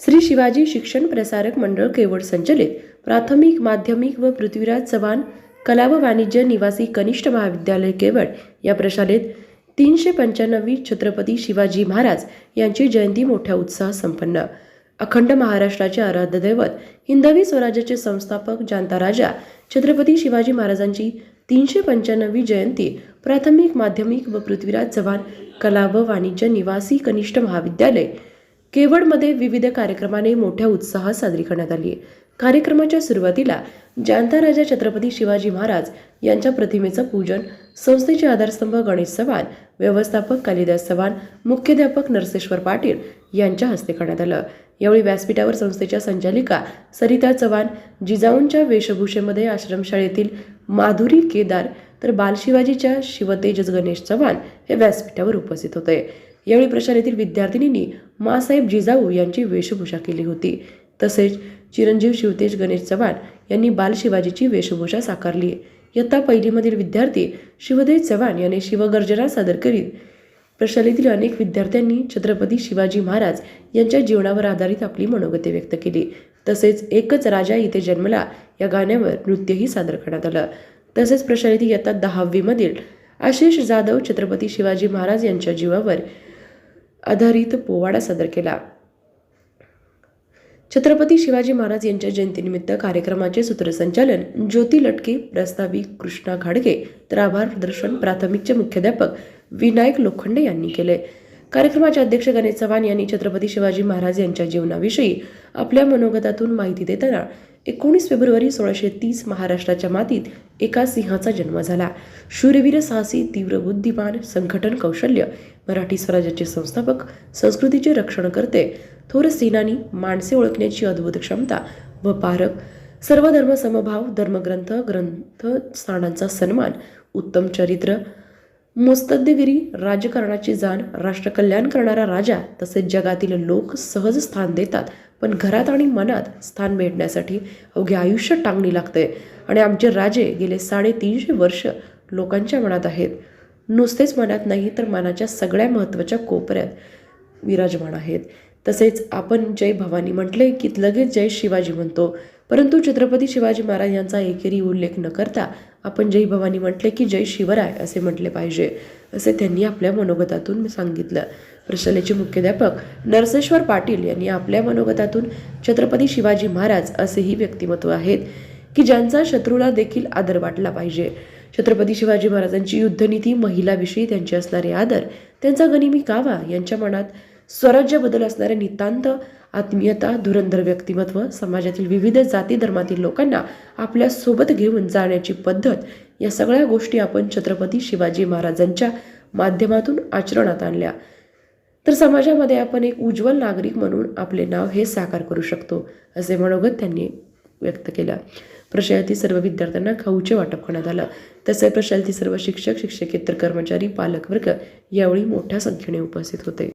श्री शिवाजी शिक्षण प्रसारक मंडळ केवळ संचलित प्राथमिक माध्यमिक व पृथ्वीराज चव्हाण कला व वाणिज्य निवासी कनिष्ठ महाविद्यालय केवळ या प्रशालेत तीनशे पंच्याण्णवी छत्रपती शिवाजी महाराज यांची जयंती मोठ्या उत्साहात संपन्न. अखंड महाराष्ट्राचे आराध्य दैवत हिंदवी स्वराज्याचे संस्थापक जांता राजा छत्रपती शिवाजी महाराजांची तीनशे पंच्याण्णवी जयंती प्राथमिक माध्यमिक व पृथ्वीराज चव्हाण कला व वाणिज्य निवासी कनिष्ठ महाविद्यालय केवडमध्ये विविध कार्यक्रमाने मोठ्या उत्साहात साजरी करण्यात आली कार्यक्रमाच्या सुरुवातीला जानता राजा छत्रपती शिवाजी महाराज यांच्या प्रतिमेचं पूजन संस्थेचे आधारस्तंभ गणेश चव्हाण व्यवस्थापक कालिदास चव्हाण मुख्याध्यापक नरसेश्वर पाटील यांच्या हस्ते करण्यात आलं. यावेळी व्यासपीठावर संस्थेच्या संचालिका सरिता चव्हाण जिजाऊंच्या वेशभूषेमध्ये आश्रमशाळेतील माधुरी केदार तर बालशिवाजीच्या शिवतेजस गणेश चव्हाण हे व्यासपीठावर उपस्थित होते. यावेळी प्रशालेतील विद्यार्थिनींनी मासाहेब जिजाऊ यांची वेशभूषा केली होती. तसेच चिरंजीव शिवतेज गणेश चव्हाण यांनी बालशिवाजीची वेशभूषा साकारली. इयत्ता पहिलीमधील विद्यार्थी शिवदेव चव्हाण यांनी शिवगर्जना सादर करीत प्रशालेतील अनेक विद्यार्थ्यांनी छत्रपती शिवाजी महाराज यांच्या जीवनावर आधारित आपली मनोगते व्यक्त केली. तसेच एकच राजा इथे जन्मला या गाण्यावर नृत्यही सादर करण्यात आलं. तसेच प्रशालेतील इयत्ता दहावीमधील आशिष जाधव छत्रपती शिवाजी महाराज यांच्या जीवावर आधारित पोवाडा सादर केला. छत्रपती शिवाजी महाराज यांच्या जयंतीनिमित्त कार्यक्रमाचे सूत्रसंचालन ज्योती लटके प्रस्ताविक कृष्णा घाडगे तर आभार प्रदर्शन प्राथमिकचे मुख्याध्यापक विनायक लोखंडे यांनी केले. कार्यक्रमाचे अध्यक्ष गणेश चव्हाण यांनी छत्रपती शिवाजी महाराज यांच्या जीवनाविषयी आपल्या मनोगतातून माहिती देताना एकोणीस फेब्रुवारी सोळाशे तीस महाराष्ट्राच्या मातीत एका सिंहाचा जन्म झाला. शूरवीर साहसी तीव्र बुद्धिमान संघटन कौशल्य मराठी स्वराज्याचे संस्थापक संस्कृतीचे रक्षण करते थोर सेनानी माणसे ओळखण्याची अद्भुत क्षमता व पारक सर्व धर्म समभाव धर्मग्रंथ ग्रंथ स्थानांचा सन्मान उत्तम चरित्र. मुस्तद्देगिरी राजकारणाची जाण राष्ट्रकल्याण करणारा राजा तसेच जगातील लोक सहज स्थान देतात पण घरात आणि मनात स्थान मिळण्यासाठी अवघे आयुष्य टांगणी लागते. आणि आमचे राजे गेले साडेतीनशे वर्ष लोकांच्या मनात आहेत. नुसतेच मनात नाही तर मनाच्या सगळ्या महत्त्वाच्या कोपऱ्यात विराजमान आहेत. तसेच आपण जय भवानी म्हटले की लगेच जय शिवाजी म्हणतो. परंतु छत्रपती शिवाजी महाराज यांचा एकेरी उल्लेख न करता आपण जय भवानी म्हटले की जय शिवराय असे म्हटले पाहिजे असे त्यांनी आपल्या मनोगतातून सांगितलं. प्रशालेचे मुख्याध्यापक नरसेश्वर पाटील यांनी आपल्या मनोगतातून छत्रपती शिवाजी महाराज असेही व्यक्तिमत्व आहेत की ज्यांचा शत्रूला देखील आदर वाटला पाहिजे. छत्रपती शिवाजी महाराजांची युद्धनीती महिलाविषयी त्यांचे असणारे आदर त्यांचा गनिमी कावा यांच्या मनात स्वराज्याबद्दल असणारे नितांत आत्मीयता धुरंधर व्यक्तिमत्व समाजातील विविध जाती धर्मातील लोकांना आपल्यासोबत घेऊन जाण्याची पद्धत या सगळ्या गोष्टी आपण छत्रपती शिवाजी महाराजांच्या माध्यमातून आचरणात आणल्या. तर समाजामध्ये आपण एक उज्ज्वल नागरिक म्हणून आपले नाव हे साकार करू शकतो असे मनोगत त्यांनी व्यक्त केलं. प्रशालेतील सर्व विद्यार्थ्यांना खाऊचे वाटप करण्यात आलं. तसेच प्रशालेतील सर्व शिक्षक शिक्षकेतर कर्मचारी पालकवर्ग यावेळी मोठ्या संख्येने उपस्थित होते.